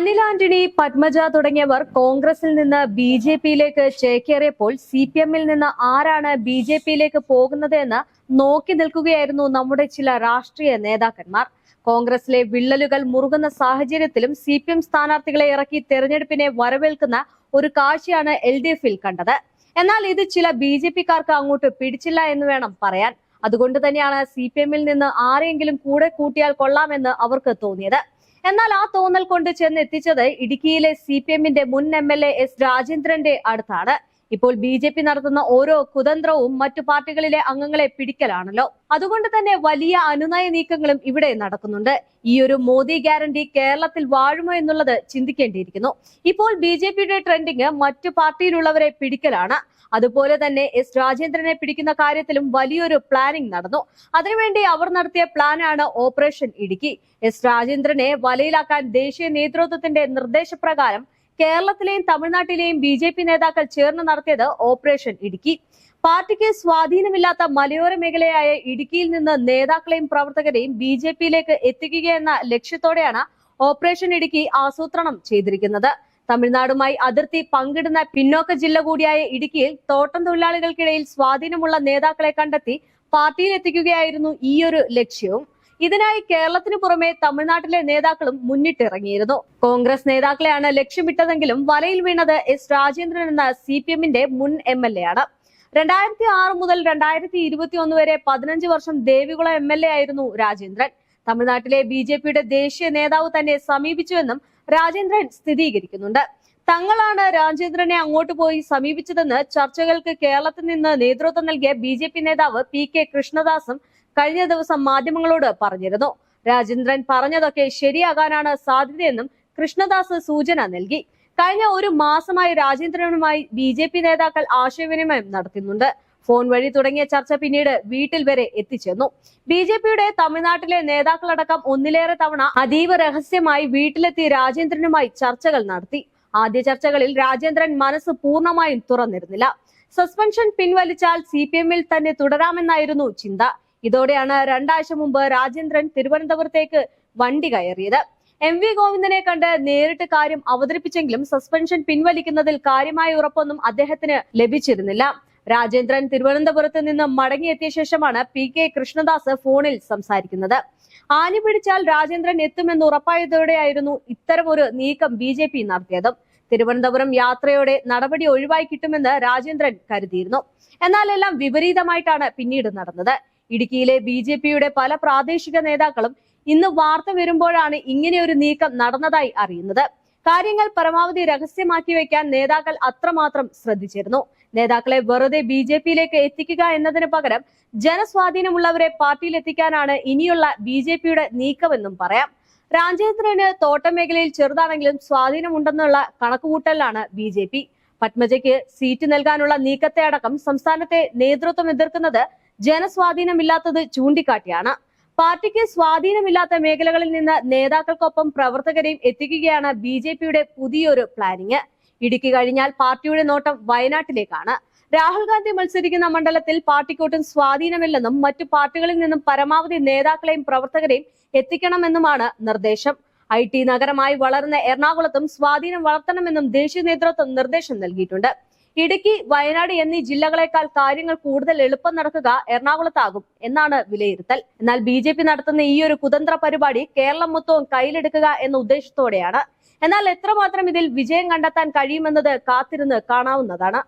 അനിൽ ആന്റണി പത്മജ തുടങ്ങിയവർ കോൺഗ്രസിൽ നിന്ന് ബി ജെ പിയിലേക്ക് ചേക്കേറിയപ്പോൾ സി പി എമ്മിൽ നിന്ന് ആരാണ് ബി ജെ പിയിലേക്ക് പോകുന്നത് എന്ന് നോക്കി നിൽക്കുകയായിരുന്നു നമ്മുടെ ചില രാഷ്ട്രീയ നേതാക്കന്മാർ. കോൺഗ്രസിലെ വിള്ളലുകൾ മുറുകുന്ന സാഹചര്യത്തിലും സി പി എം സ്ഥാനാർത്ഥികളെ ഇറക്കി തെരഞ്ഞെടുപ്പിനെ വരവേൽക്കുന്ന ഒരു കാഴ്ചയാണ് എൽ ഡി എഫിൽ കണ്ടത്. എന്നാൽ ഇത് ചില ബി ജെ പിക്കാർക്ക് അങ്ങോട്ട് പിടിച്ചില്ല എന്ന് വേണം പറയാൻ. അതുകൊണ്ട് തന്നെയാണ് സി പി എമ്മിൽ നിന്ന് ആരെങ്കിലും കൂടെ കൂട്ടിയാൽ കൊള്ളാമെന്ന് അവർക്ക് തോന്നിയത്. എന്നാൽ ആ തോന്നൽ കൊണ്ട് ചെന്ന് എത്തിച്ചത് ഇടുക്കിയിലെ സി പി എമ്മിന്റെ മുൻ എം എൽ എ എസ് രാജേന്ദ്രന്റെ അടുത്താണ്. ഇപ്പോൾ ബി ജെ പി നടത്തുന്ന ഓരോ കുതന്ത്രവും മറ്റു പാർട്ടികളിലെ അംഗങ്ങളെ പിടിക്കലാണല്ലോ. അതുകൊണ്ട് തന്നെ വലിയ അനുനയ നീക്കങ്ങളും ഇവിടെ നടക്കുന്നുണ്ട്. ഈ ഒരു മോദി ഗ്യാരണ്ടി കേരളത്തിൽ വാഴുമോ എന്നുള്ളത് ചിന്തിക്കേണ്ടിയിരിക്കുന്നു. ഇപ്പോൾ ബി ജെ പിയുടെ ട്രെൻഡിങ് മറ്റു പാർട്ടിയിലുള്ളവരെ പിടിക്കലാണ്. അതുപോലെ തന്നെ എസ് രാജേന്ദ്രനെ പിടിക്കുന്ന കാര്യത്തിലും വലിയൊരു പ്ലാനിംഗ് നടന്നു. അതിനുവേണ്ടി അവർ നടത്തിയ പ്ലാനാണ് ഓപ്പറേഷൻ ഇടുക്കി. എസ് രാജേന്ദ്രനെ വലയിലാക്കാൻ ദേശീയ നേതൃത്വത്തിന്റെ നിർദ്ദേശപ്രകാരം കേരളത്തിലെയും തമിഴ്നാട്ടിലെയും ബി ജെ പി നേതാക്കൾ ചേർന്ന് നടത്തിയത് ഓപ്പറേഷൻ ഇടുക്കി. പാർട്ടിക്ക് സ്വാധീനമില്ലാത്ത മലയോര മേഖലയായ ഇടുക്കിയിൽ നിന്ന് നേതാക്കളെയും പ്രവർത്തകരെയും ബി ജെ പിയിലേക്ക് എത്തിക്കുക എന്ന ലക്ഷ്യത്തോടെയാണ് ഓപ്പറേഷൻ ഇടുക്കി ആസൂത്രണം ചെയ്തിരിക്കുന്നത്. തമിഴ്നാടുമായി അതിർത്തി പങ്കിടുന്ന പിന്നോക്ക ജില്ല കൂടിയായ ഇടുക്കിയിൽ തോട്ടം തൊഴിലാളികൾക്കിടയിൽ സ്വാധീനമുള്ള നേതാക്കളെ കണ്ടെത്തി പാർട്ടിയിൽ എത്തിക്കുകയായിരുന്നു ഈയൊരു ലക്ഷ്യവും. ഇതിനായി കേരളത്തിന് പുറമെ തമിഴ്നാട്ടിലെ നേതാക്കളും മുന്നിട്ടിറങ്ങിയിരുന്നു. കോൺഗ്രസ് നേതാക്കളെയാണ് ലക്ഷ്യമിട്ടതെങ്കിലും വലയിൽ വീണത് എസ് രാജേന്ദ്രൻ എന്ന സി പി എമ്മിന്റെ മുൻ എം എൽ എ ആണ്. രണ്ടായിരത്തി ആറ് മുതൽ രണ്ടായിരത്തി ഇരുപത്തി ഒന്ന് വരെ പതിനഞ്ച് വർഷം ദേവികുളം എം എൽ എ ആയിരുന്നു രാജേന്ദ്രൻ. തമിഴ്നാട്ടിലെ ബി ജെ പിയുടെ ദേശീയ നേതാവ് തന്നെ സമീപിച്ചുവെന്നും രാജേന്ദ്രൻ സ്ഥിരീകരിക്കുന്നുണ്ട്. തങ്ങളാണ് രാജേന്ദ്രനെ അങ്ങോട്ട് പോയി സമീപിച്ചതെന്ന് ചർച്ചകൾക്ക് കേരളത്തിൽ നിന്ന് നേതൃത്വം നൽകിയ ബി നേതാവ് പി കെ കൃഷ്ണദാസും കഴിഞ്ഞ ദിവസം മാധ്യമങ്ങളോട് പറഞ്ഞിരുന്നു. രാജേന്ദ്രൻ പറഞ്ഞതൊക്കെ ശരിയാകാനാണ് സാധ്യതയെന്നും കൃഷ്ണദാസ് സൂചന നൽകി. കഴിഞ്ഞ ഒരു മാസമായി രാജേന്ദ്രനുമായി ബി ജെ പി നേതാക്കൾ ആശയവിനിമയം നടത്തുന്നുണ്ട്. ഫോൺ വഴി തുടങ്ങിയ ചർച്ച പിന്നീട് വീട്ടിൽ വരെ എത്തിച്ചെന്നു ബി ജെ പിയുടെ തമിഴ്നാട്ടിലെ നേതാക്കളടക്കം ഒന്നിലേറെ തവണ അതീവ രഹസ്യമായി വീട്ടിലെത്തി രാജേന്ദ്രനുമായി ചർച്ചകൾ നടത്തി. ആദ്യ ചർച്ചകളിൽ രാജേന്ദ്രൻ മനസ്സ് പൂർണമായും തുറന്നിരുന്നില്ല. സസ്പെൻഷൻ പിൻവലിച്ചാൽ സി പി എമ്മിൽ തന്നെ തുടരാമെന്നായിരുന്നു ചിന്ത. ഇതോടെയാണ് രണ്ടാഴ്ച മുമ്പ് രാജേന്ദ്രൻ തിരുവനന്തപുരത്തേക്ക് വണ്ടി കയറിയത്. എം വി ഗോവിന്ദനെ കണ്ട് നേരിട്ട് കാര്യം അവതരിപ്പിച്ചെങ്കിലും സസ്പെൻഷൻ പിൻവലിക്കുന്നതിൽ കാര്യമായ ഉറപ്പൊന്നും അദ്ദേഹത്തിന് ലഭിച്ചിരുന്നില്ല. രാജേന്ദ്രൻ തിരുവനന്തപുരത്ത് നിന്ന് മടങ്ങിയെത്തിയ ശേഷമാണ് പി കെ കൃഷ്ണദാസ് ഫോണിൽ സംസാരിക്കുന്നത്. ആനി പിടിച്ചാൽ രാജേന്ദ്രൻ എത്തുമെന്ന് ഉറപ്പായതോടെയായിരുന്നു ഇത്തരമൊരു നീക്കം ബി ജെ പി നടത്തിയതും. തിരുവനന്തപുരം യാത്രയോടെ നടപടി ഒഴിവായി കിട്ടുമെന്ന് രാജേന്ദ്രൻ കരുതിയിരുന്നു. എന്നാൽ എല്ലാം വിപരീതമായിട്ടാണ് പിന്നീട് നടന്നത്. ഇടുക്കിയിലെ ബി ജെ പിയുടെ പല പ്രാദേശിക നേതാക്കളും ഇന്ന് വാർത്ത വരുമ്പോഴാണ് ഒരു നീക്കം നടന്നതായി അറിയുന്നത്. കാര്യങ്ങൾ പരമാവധി രഹസ്യമാക്കി വെക്കാൻ നേതാക്കൾ അത്രമാത്രം ശ്രദ്ധിച്ചിരുന്നു. നേതാക്കളെ വെറുതെ ബി ജെ പിയിലേക്ക് എത്തിക്കുക എന്നതിന് പകരം ജനസ്വാധീനമുള്ളവരെ പാർട്ടിയിൽ എത്തിക്കാനാണ് ഇനിയുള്ള ബി ജെ പിയുടെ നീക്കമെന്നും പറയാം. രാജേന്ദ്രന് തോട്ടം മേഖലയിൽ ചെറുതാണെങ്കിലും സ്വാധീനമുണ്ടെന്നുള്ള കണക്കുകൂട്ടലാണ് ബി ജെ പി. പത്മജയ്ക്ക് സീറ്റ് നൽകാനുള്ള നീക്കത്തെ അടക്കം സംസ്ഥാനത്തെ നേതൃത്വം എതിർക്കുന്നത് ജനസ്വാധീനമില്ലാത്തത് ചൂണ്ടിക്കാട്ടിയാണ്. പാർട്ടിക്ക് സ്വാധീനമില്ലാത്ത മേഖലകളിൽ നിന്ന് നേതാക്കൾക്കൊപ്പം പ്രവർത്തകരെയും എത്തിക്കുകയാണ് ബി ജെ പിയുടെ പുതിയൊരു പ്ലാനിങ് ഇടുക്കി കഴിഞ്ഞാൽ പാർട്ടിയുടെ നോട്ടം വയനാട്ടിലേക്കാണ്. രാഹുൽ ഗാന്ധി മത്സരിക്കുന്ന മണ്ഡലത്തിൽ പാർട്ടിക്കൊട്ടും സ്വാധീനമില്ലെന്നും മറ്റു പാർട്ടികളിൽ നിന്നും പരമാവധി നേതാക്കളെയും പ്രവർത്തകരെയും എത്തിക്കണമെന്നുമാണ് നിർദ്ദേശം. ഐ നഗരമായി വളർന്ന എറണാകുളത്തും സ്വാധീനം വളർത്തണമെന്നും ദേശീയ നേതൃത്വം നിർദ്ദേശം നൽകിയിട്ടുണ്ട്. ഇടുക്കി വയനാട് എന്നീ ജില്ലകളെക്കാൾ കാര്യങ്ങൾ കൂടുതൽ എളുപ്പം നടക്കുക എറണാകുളത്താകും എന്നാണ് വിലയിരുത്തൽ. എന്നാൽ ബി ജെ പി നടത്തുന്ന ഈ ഒരു കുതന്ത്ര പരിപാടി കേരളം മൊത്തവും കയ്യിലെടുക്കുക എന്ന ഉദ്ദേശത്തോടെയാണ്. എന്നാൽ എത്രമാത്രം ഇതിൽ വിജയം കണ്ടെത്താൻ കഴിയുമെന്നത് കാത്തിരുന്ന് കാണാവുന്നതാണ്.